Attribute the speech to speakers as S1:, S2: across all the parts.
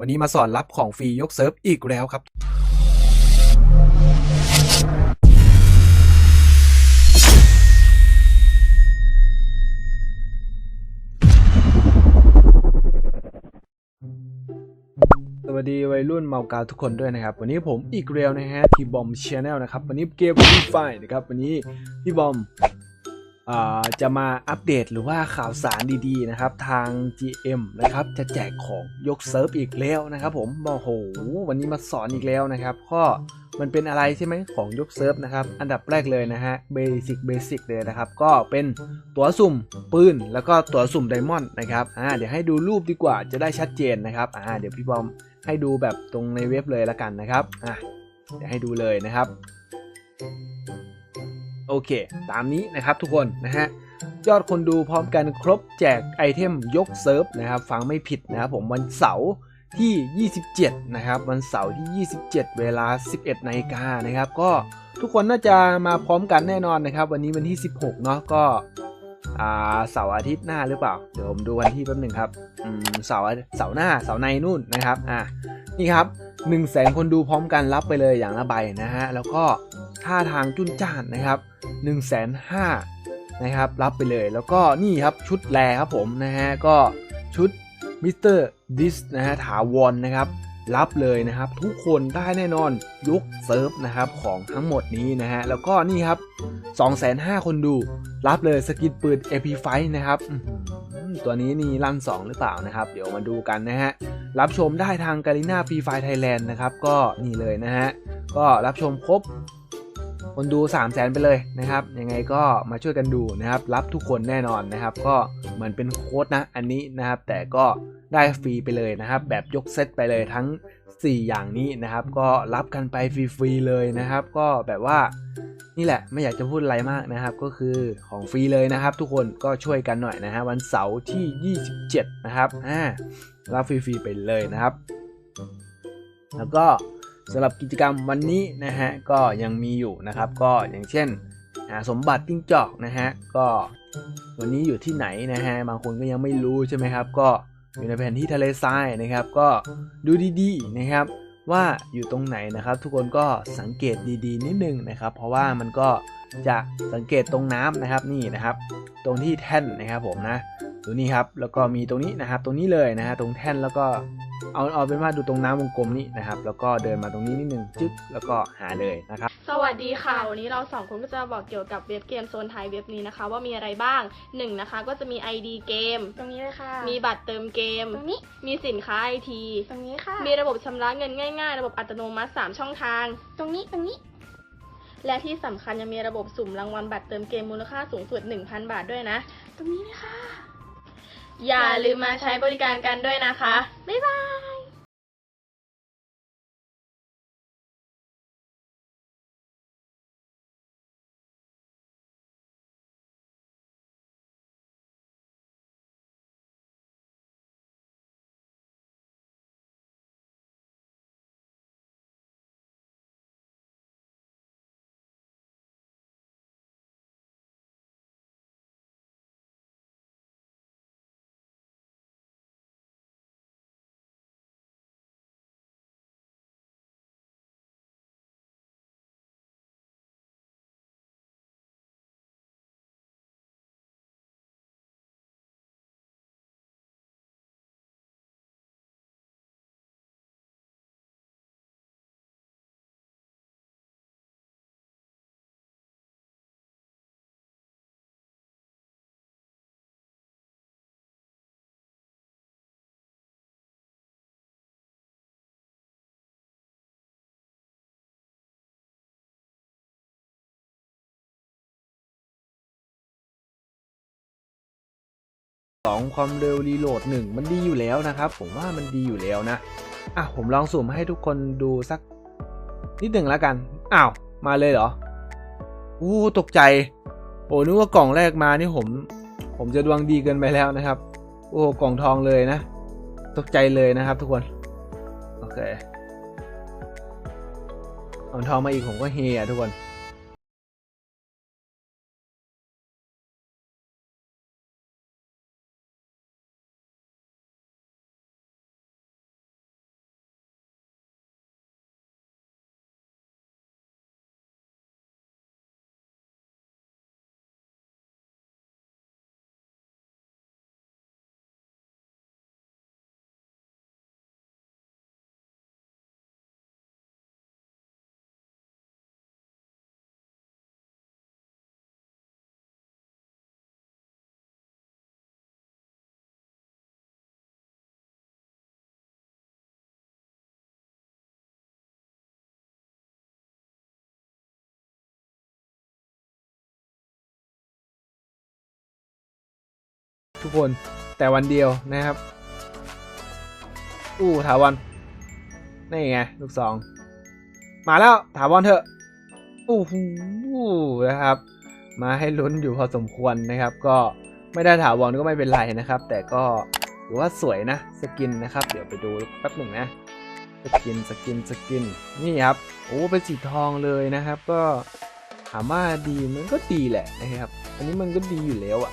S1: วันนี้มาสอนรับของฟรียกเซิร์ฟอีกแล้วครับ สวัสดีวัยรุ่นเมากาทุกคนด้วยนะครับ วันนี้ผมอีกเรียวนะฮะทีบอมชาแนลนะครับ วันนี้เกมฟรีไฟนะครับ วันนี้พี่บอม จะมาอัปเดตหรือว่าข่าวสารดีๆนะครับ ทาง GM นะครับ จะแจกของยกเซิร์ฟอีกแล้วนะครับ ผมโอ้โหวันนี้มาสอนอีกแล้วนะครับก็มันเป็นอะไรใช่ไหมของยกเซิร์ฟนะครับ อันดับแรกเลยนะฮะเบสิกเบสิกเลยนะครับ ก็เป็นตัวสุ่มปืน แล้วก็ตัวสุ่มไดมอนด์นะครับอ่าเดี๋ยวให้ดูรูปดีกว่าจะได้ชัดเจนนะครับอ่าเดี๋ยวพี่บอมให้ดูแบบตรงในเว็บเลยละกันนะครับอะเดี๋ยวให้ดูเลยนะครับ โอเค ตามนี้นะครับทุกคนนะฮะยอดคนดูพร้อมกันครบแจกไอเทมยกเซิร์ฟนะครับฟังไม่ผิดนะครับผมวันเสาร์ที่ 27 นะครับ วันเสาร์ที่ 27 เวลา 11นาฬิกานะครับ ก็ทุกคนน่าจะมาพร้อมกันแน่นอนนะครับ วันนี้วันที่ 16 เนาะก็อ่าเสาร์อาทิตย์หน้าหรือเปล่า เดี๋ยวผมดูวันที่แป๊บหนึ่งครับอืมเสาร์เสาร์หน้าเสาร์ในนู่นนะครับอะนี่ครับ1นึ่งแสนคนดูพร้อมกันรับไปเลยอย่างละใบนะฮะแล้วก็ ท่าทางจุนจ้านนะครับ1นึ่งแสนห้านะครับรับไปเลยแล้วก็นี่ครับชุดแรครับผมนะฮะก็ชุดมิสเตอร์ดิสนะฮะถาวรนะครับรับเลยนะครับ ทุกคนได้แน่นอนยุคเซิร์ฟนะครับของทั้งหมดนี้นะฮะแล้วก็นี่ครับ2 5 0 0 0 คนดู รับเลยสกินปืน AP5 นะครับตัวนี้นี่ลั่น 2 หรือเปล่านะครับ เดี๋ยวมาดูกันนะฮะ รับชมได้ทางการีนาฟรีไฟไทยแลนด์นะครับ ก็นี่เลยนะฮะ ก็รับชมครบ คนดู 3 0 0แสนไปเลยนะครับ ยังไงก็มาช่วยกันดูนะครับ รับทุกคนแน่นอนนะครับ ก็เหมือนเป็นโค้ดนะ อันนี้นะครับ แต่ก็ได้ฟรีไปเลยนะครับ แบบยกเซตไปเลยทั้ง 4 อย่างนี้นะครับ ก็รับกันไปฟรีๆเลยนะครับ ก็แบบว่านี่แหละไม่อยากจะพูดอะไรมากนะครับ ก็คือของฟรีเลยนะครับ ทุกคนก็ช่วยกันหน่อยนะฮะวันเสาร์ที่ 27 นะครับอ่ารับฟรีๆไปเลยนะครับ แล้วก็ สำหรับกิจกรรมวันนี้นะฮะก็ยังมีอยู่นะครับ ก็อย่างเช่นหาสมบัติจิ้งจอกนะฮะก็วันนี้อยู่ที่ไหนนะฮะบางคนก็ยังไม่รู้ใช่ไหมครับ ก็อยู่ในแผนที่ทะเลทรายนะครับ ก็ดูดีๆนะครับ ว่าอยู่ตรงไหนนะครับ ทุกคนก็สังเกตดีๆ นิดนึงนะครับ เพราะว่ามันก็จะสังเกตตรงน้ำนะครับนี่นะครับ ตรงที่แท่นนะครับผมนะ ดูนี่ครับ แล้วก็มีตรงนี้นะครับ ตรงนี้เลยนะฮะตรงแท่นแล้วก็เอาเอาเป็นว่าดูตรงน้ำวงกลมนี้นะครับ แล้วก็เดินมาตรงนี้นิดนึงจึ๊กแล้วก็หาเลยนะครับ
S2: สวัสดีค่ะ วันนี้เราสองคนก็จะมาบอกเกี่ยวกับเว็บเกมโซนไทยเว็บนี้นะคะ ว่ามีอะไรบ้างหนึ่งนะคะ ก็จะมี ID เกม
S3: ตรงนี้เลยค่ะ
S2: มีบัตรเติมเกม
S3: ตรงนี้
S2: มีสินค้าไอที
S3: ตรงนี้ค่ะ
S2: มีระบบชำระเงินง่าย ๆ ระบบอัตโนมัติ 3 ช่องทาง
S3: ตรงนี้ตรงนี้
S2: และที่สำคัญยังมีระบบสุ่มรางวัลบัตรเติมเกมมูลค่าสูงสุด 1,000 บาทด้วยนะ
S3: ตรงนี้เลยค่ะ
S2: อย่าลืมมาใช้บริการกันด้วยนะคะ บ๊ายบาย
S1: สองความเร็วรีโหลดหนึ่งมันดีอยู่แล้วนะครับ ผมว่ามันดีอยู่แล้วนะ อะ ผมลองสุ่มให้ทุกคนดูสัก นิดหนึ่งแล้วกัน อ้าว มาเลยเหรออู้ตกใจ โอ้นึกว่ากล่องแรกมานี่ผม ผมจะดวงดีเกินไปแล้วนะครับ โอ้กล่องทองเลยนะ ตกใจเลยนะครับทุกคน โอเคเอาทองมาอีกผมก็เฮอะทุกคน ทุกคนแต่วันเดียวนะครับ อู้ถาวรนี่ไงลูกสอง มาแล้วถาวรเถอะอู้หูนะครับ มาให้ลุ้นอยู่พอสมควรนะครับ ก็ไม่ได้ถาวรก็ไม่เป็นไรนะครับ แต่ก็ถือว่าสวยนะสกินนะครับ เดี๋ยวไปดูแป๊บหนึ่งนะสกินสกินสกินนี่ครับโอ้เป็นสีทองเลยนะครับ ก็ถามว่าดีมันก็ดีแหละนะครับ อันนี้มันก็ดีอยู่แล้วอะ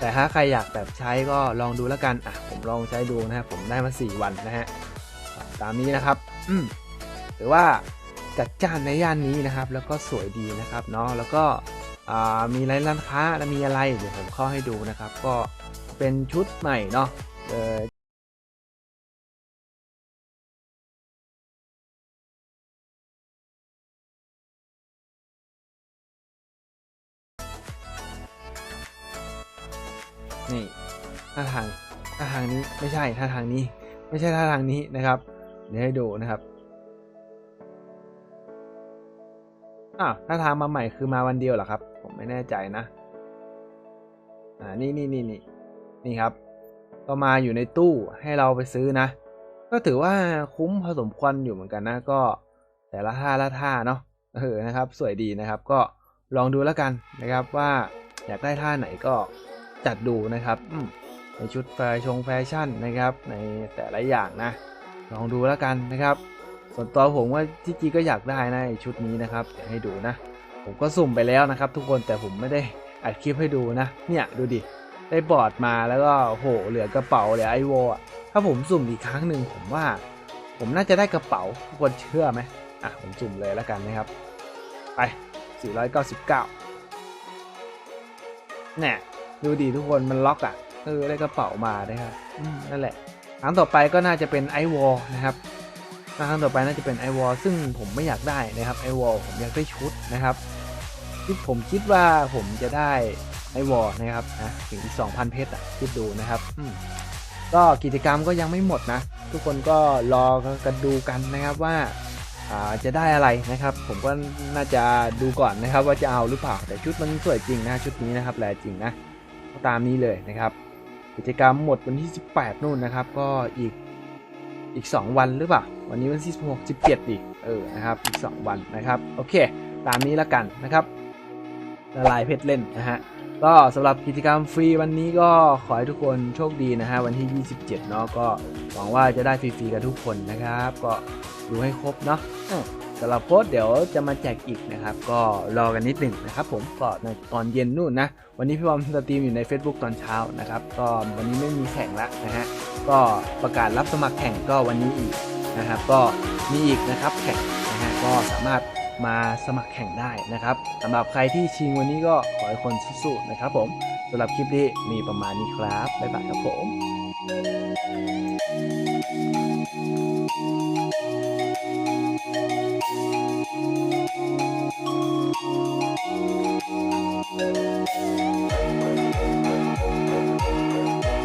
S1: แต่ถ้าใครอยากแบบใช้ก็ลองดูแล้วกันอะผมลองใช้ดูนะครับผมได้มา 4 วันนะฮะตามนี้นะครับอืมถือว่าจัดจ้านในย่านนี้นะครับ แล้วก็สวยดีนะครับเนาะแล้วก็มีร้านร้านค้าและมีอะไรเดี๋ยวผมเข้าให้ดูนะครับ ก็เป็นชุดใหม่เนาะ นี่ท่าทางท่าทางนี้ไม่ใช่ท่าทางนี้ ไม่ใช่ท่าทางนี้นะครับ เดี๋ยวให้ดูนะครับอ้าวท่าทางมาใหม่คือมาวันเดียวเหรอครับ ผมไม่แน่ใจนะอ่านี่นี่นี่นี่นี่ครับ ก็มาอยู่ในตู้ให้เราไปซื้อนะ ก็ถือว่าคุ้มพอสมควรอยู่เหมือนกันนะ ก็แต่ละท่าละท่าเนาะเออนะครับ สวยดีนะครับ ก็ลองดูแล้วกันนะครับว่าอยากได้ท่าไหนก็ จัดดูนะครับอืมในชุดแฟชงแฟชั่นนะครับ ในแต่ละอย่างนะ ลองดูแล้วกันนะครับ ส่วนตัวผมว่าที่จริงก็อยากได้นะไอ้ชุดนี้นะครับเดี๋ยวให้ดูนะ ผมก็สุ่มไปแล้วนะครับ ทุกคนแต่ผมไม่ได้อัดคลิปให้ดูนะ เนี่ยดูดิได้บอร์ดมาแล้วก็โหเหลือกระเป๋าเหลือไอโวอะถ้าผมสุ่มอีกครั้งหนึ่งผมว่า ผมน่าจะได้กระเป๋าทุกคนเชื่อไหมอะผมสุ่มเลยแล้วกันนะครับ ไป 499เนี่ย ดูดิทุกคนมันล็อกอะเออได้กระเป๋ามานะครับนั่นแหละครั้งต่อไปก็น่าจะเป็นไอวอลนะครับครั้งต่อไปน่าจะเป็นไอวอลซึ่งผมไม่อยากได้นะครับไอวอลผมอยากได้ชุดนะครับที่ผมคิดว่าผมจะได้ไอวอลนะครับนะถึงอีก2,000 เพชรอะคิดดูนะครับอืมก็กิจกรรมก็ยังไม่หมดนะ ทุกคนก็รอกันดูกันนะครับว่าจะได้อะไรนะครับ ผมก็น่าจะดูก่อนนะครับว่าจะเอาหรือเปล่าแต่ชุดมันสวยจริงนะชุดนี้นะครับแลจริงนะ ตามนี้เลยนะครับ กิจกรรมหมดวันที่ 18 นู่นนะครับ ก็อีกอีก 2 วันหรือเปล่า วันนี้วันที่16 17อีกเออนะครับอีก 2 วันนะครับ โอเค ตามนี้ละกันนะครับละลายเพชรเล่นนะฮะก็สำหรับกิจกรรมฟรีวันนี้ก็ขอให้ทุกคนโชคดีนะฮะวันที่ 27 เนาะก็หวังว่าจะได้ฟรีๆกันทุกคนนะครับ ก็ดูให้ครบเนาะ สำหรับโพสต์เดี๋ยวจะมาแจกอีกนะครับ ก็รอกันนิดหนึ่งนะครับ ผมก็ในตอนเย็นนู่นนะ วันนี้พี่บอมสตรีมอยู่ใน Facebook ตอนเช้านะครับ ก็วันนี้ไม่มีแข่งละนะฮะก็ประกาศรับสมัครแข่งก็วันนี้อีกนะครับ ก็มีอีกนะครับแข่งนะฮะก็สามารถมาสมัครแข่งได้นะครับสำหรับใครที่ชิงวันนี้ก็ขอให้คนสู้ๆนะครับ ผมสำหรับคลิปนี้มีประมาณนี้ครับบ๊ายบายครับผม Thank you.